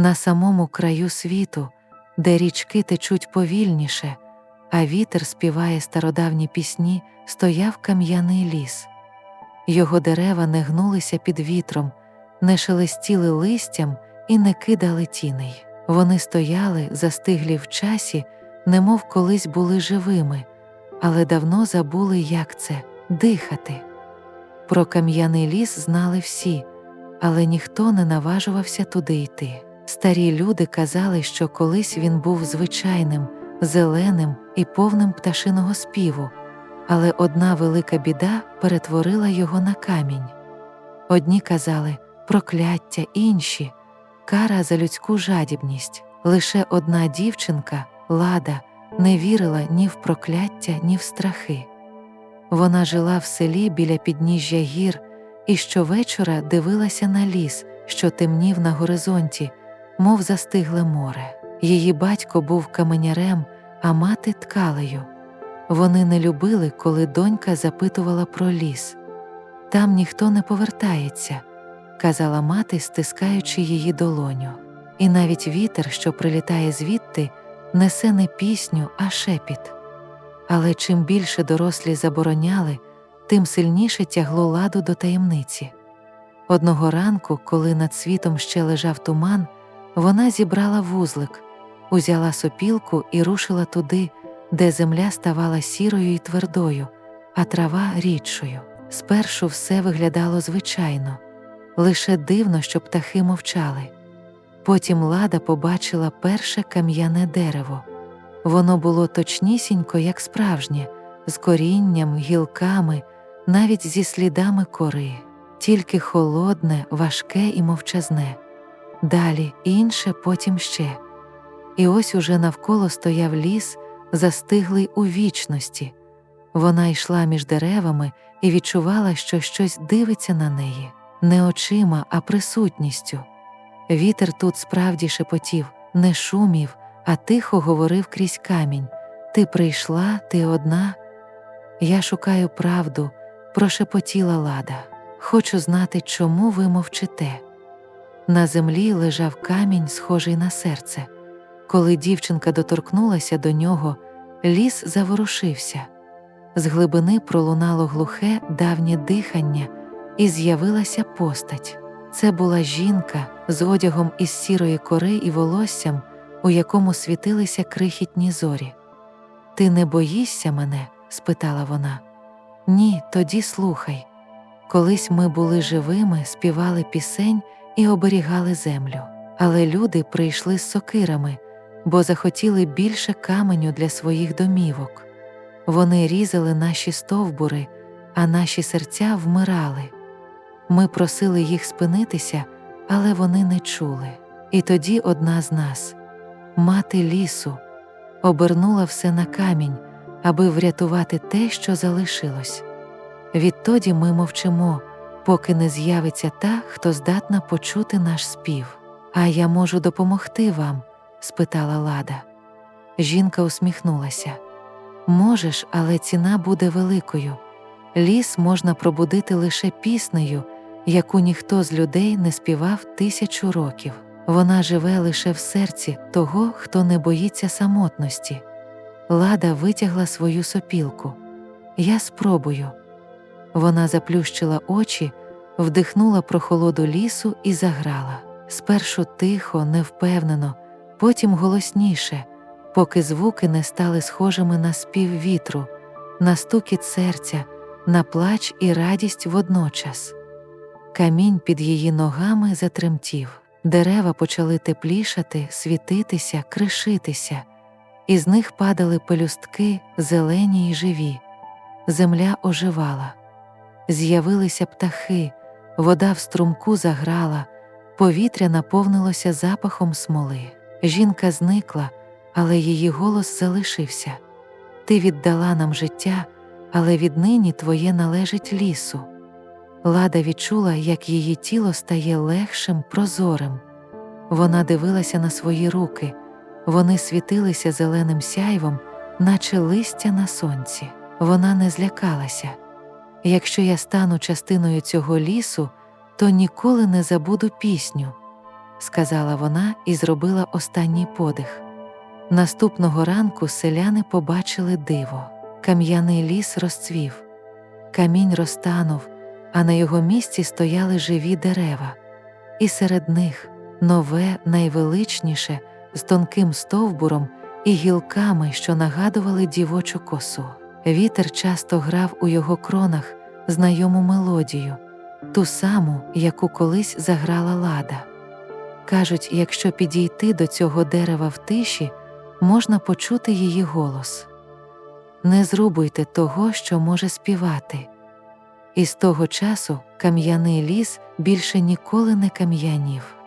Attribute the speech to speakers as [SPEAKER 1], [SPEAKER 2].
[SPEAKER 1] на самому краю світу, де річки течуть повільніше, а вітер співає стародавні пісні, стояв кам'яний ліс. Його дерева не гнулися під вітром, не шелестіли листям і не кидали тіней. Вони стояли, застиглі в часі, немов колись були живими, але давно забули, як це дихати. Про кам'яний ліс знали всі, але ніхто не наважувався туди йти. Старі люди казали, що колись він був звичайним, зеленим і повним пташиного співу, але одна велика біда перетворила його на камінь. Одні казали прокляття, інші кара за людську жадібність. Лише одна дівчинка, лада, не вірила ні в прокляття, ні в страхи. Вона жила в селі біля підніжжя гір і щовечора дивилася на ліс, що темнів на горизонті, мов застигле море. Її батько був каменярем, а мати ткалею. Вони не любили, коли донька запитувала про ліс. Там ніхто не повертається, казала мати, стискаючи її долоню. І навіть вітер, що прилітає звідти, несе не пісню, а шепіт. Але чим більше дорослі забороняли, тим сильніше тягло ладу до таємниці. Одного ранку, коли над світом ще лежав туман, вона зібрала вузлик, узяла сопілку і рушила туди, де земля ставала сірою і твердою, а трава рідшою. Спершу все виглядало звичайно, лише дивно, що птахи мовчали. Потім лада побачила перше кам'яне дерево. Воно було точнісінько, як справжнє, з корінням, гілками, навіть зі слідами кори, тільки холодне, важке і мовчазне. Далі інше, потім ще. І ось уже навколо стояв ліс, застиглий у вічності. Вона йшла між деревами і відчувала, що щось дивиться на неї, не очима, а присутністю. Вітер тут справді шепотів, не шумів, а тихо говорив крізь камінь Ти прийшла, ти одна. Я шукаю правду, прошепотіла лада. Хочу знати, чому ви мовчите. На землі лежав камінь, схожий на серце. Коли дівчинка доторкнулася до нього, ліс заворушився. З глибини пролунало глухе, давнє дихання, і з'явилася постать. Це була жінка з одягом із сірої кори і волоссям, у якому світилися крихітні зорі. Ти не боїшся мене? спитала вона. Ні, тоді слухай. Колись ми були живими, співали пісень і оберігали землю. Але люди прийшли з сокирами, бо захотіли більше каменю для своїх домівок. Вони різали наші стовбури, а наші серця вмирали. Ми просили їх спинитися, але вони не чули. І тоді одна з нас, мати лісу, обернула все на камінь, аби врятувати те, що залишилось. Відтоді ми мовчимо, поки не з'явиться та, хто здатна почути наш спів. А я можу допомогти вам? спитала Лада. Жінка усміхнулася. Можеш, але ціна буде великою. Ліс можна пробудити лише піснею, яку ніхто з людей не співав тисячу років. Вона живе лише в серці того, хто не боїться самотності. Лада витягла свою сопілку. Я спробую. Вона заплющила очі, вдихнула прохолоду лісу і заграла. Спершу тихо, невпевнено, потім голосніше, поки звуки не стали схожими на спів вітру, на стукіт серця, на плач і радість водночас. Камінь під її ногами затремтів, дерева почали теплішати, світитися, кришитися, із них падали пелюстки, зелені й живі. Земля оживала, з'явилися птахи, вода в струмку заграла, повітря наповнилося запахом смоли. Жінка зникла, але її голос залишився. Ти віддала нам життя, але віднині твоє належить лісу. Лада відчула, як її тіло стає легшим, прозорим. Вона дивилася на свої руки, вони світилися зеленим сяйвом, наче листя на сонці. Вона не злякалася. Якщо я стану частиною цього лісу, то ніколи не забуду пісню. сказала вона і зробила останній подих. Наступного ранку селяни побачили диво. Кам'яний ліс розцвів, камінь розтанув, а на його місці стояли живі дерева, і серед них нове, найвеличніше, з тонким стовбуром і гілками, що нагадували дівочу косу. Вітер часто грав у його кронах знайому мелодію, ту саму, яку колись заграла лада. Кажуть, якщо підійти до цього дерева в тиші, можна почути її голос. Не зрубуйте того, що може співати. І з того часу кам'яний ліс більше ніколи не кам'янів.